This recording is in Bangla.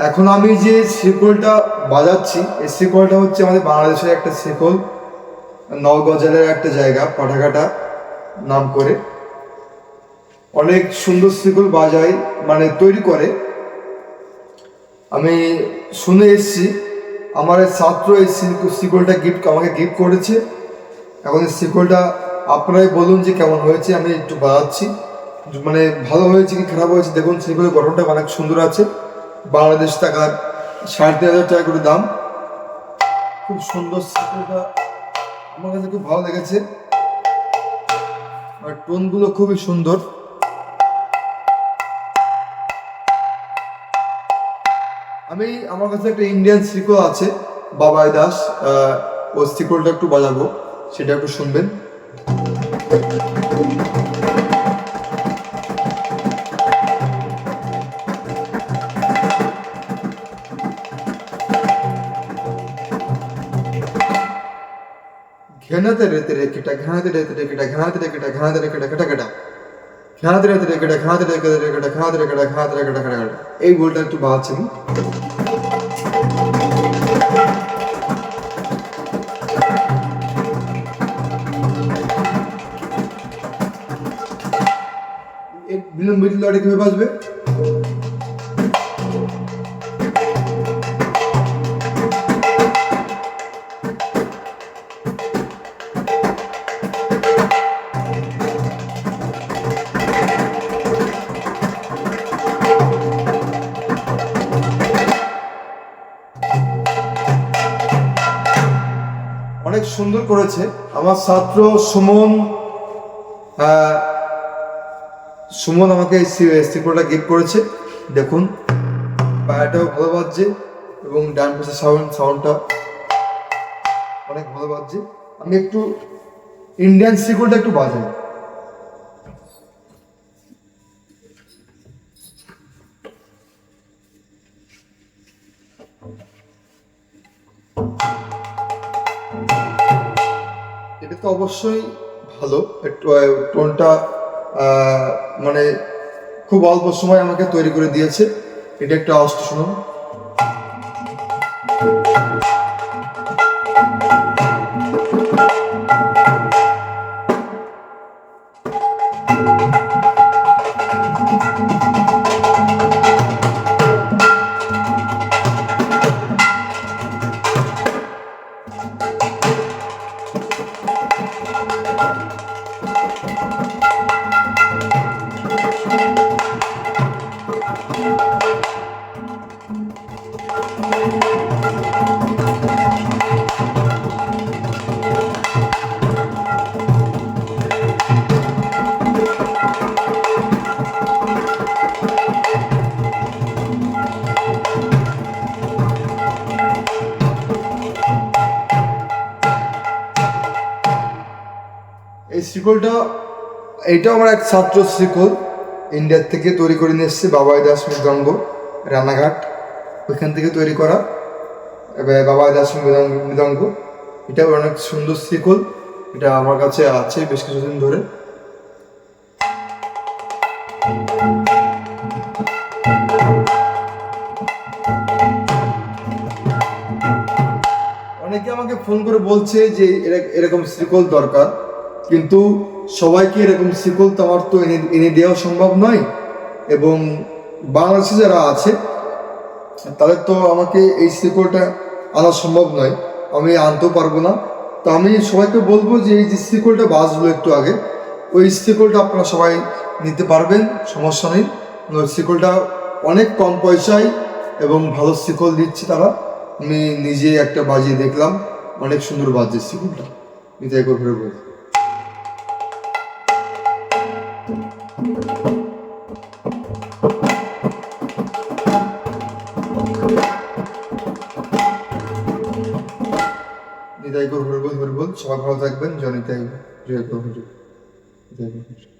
এখন আমি যে শিকলটা বাজাচ্ছি, এই শিকলটা হচ্ছে আমাদের বাংলাদেশের একটা শিকল, নওগজালের একটা জায়গা পাঠাঘাটা নাম করে। অনেক সুন্দর শিকল বাজায় মানে তৈরি করে। আমি শুনে এসছি, আমার ছাত্র এই শিক- শিকলটা গিফট আমাকে গিফট করেছে। এখন এই শিকলটা আপনারাই বলুন যে কেমন হয়েছে, আমি একটু বাজাচ্ছি। মানে ভালো হয়েছে কি খারাপ হয়েছে, দেখুন শিকলের গঠনটা অনেক সুন্দর আছে। বাংলাদেশ টাকার সাড়ে তিন হাজার টাকা করে দাম। খুব সুন্দর শিকলটা আমার কাছে খুব ভালো লেগেছে। আর টোনগুলো খুবই সুন্দর। আমি, আমার কাছে একটা ইন্ডিয়ান সিকল আছে, বাবাই দাস। ও সিকলটা একটু বাজাবো, সেটা একটু শুনবেন। ঘেনাতে রেতে রেখেটা ঘানাতে রেতে রেখেটা ঘানাতে রেখেটা ঘানাতে রেখেটা ঘেটা ঘেটা ঘানাতে রেতে রেখেটা ঘানাতে রেখে রেখেটা ঘানাতে রেখেটা ঘানাতে রেখেটা ঘেটা ঘেটা এই বলটা একটু বাজাচ্ছি আমি এই বিলম্বিত লড়াই কিভাবে বাজবে অনেক সুন্দর করেছে। আমার ছাত্র সুমন সুমন আমাকে এই স্টিকটা গিফট করেছে। দেখুন, পায়াটাও ভালো বাজছে এবং ডান পাশে সাউন্ড সাউন্ডটা অনেক ভালো বাজছে। আমি একটু ইন্ডিয়ান সিকুলটা একটু বাজাই। এটা তো অবশ্যই ভালো। টোনটা মানে খুব অল্প সময় আমাকে তৈরি করে দিয়েছে। এটা একটা অষ্ট শুনুন। Thank you. এই শিকলটা, এইটাও আমার এক ছাত্র শিকল। ইন্ডিয়ার থেকে তৈরি করে নিয়ে এসছে বাবাই দাস মৃদঙ্গ রানাঘাট। ওইখান থেকে তৈরি করা, এবার বাবাই দাস মৃদঙ্গ মৃদঙ্গ। এটা অনেক সুন্দর শিকল। এটা আমার কাছে আছে বেশ কিছুদিন ধরে। অনেকে আমাকে ফোন করে বলছে যে এরা- এরকম শিকল দরকার। কিন্তু সবাইকে এরকম শিকল তো আমার তো এনে এনে দেওয়া সম্ভব নয়। এবং বাংলাদেশে যারা আছে, তাদের তো আমাকে এই শিকলটা আনা সম্ভব নয়। আমি আনতেও পারব না। তো আমি সবাইকে বলব যে এই যে শিকলটা বাজলো একটু আগে, ওই শিকলটা আপনারা সবাই নিতে পারবেন, সমস্যা নেই। শিকলটা অনেক কম পয়সায় এবং ভালো শিকল দিচ্ছে তারা। আমি নিজে একটা বাজিয়ে দেখলাম, অনেক সুন্দর বাজছে শিকলটা। নিতাই করে বলব নিতাই করে বলব সবাই ভালো থাকবেন জনিতাই জয় করে জয়। করে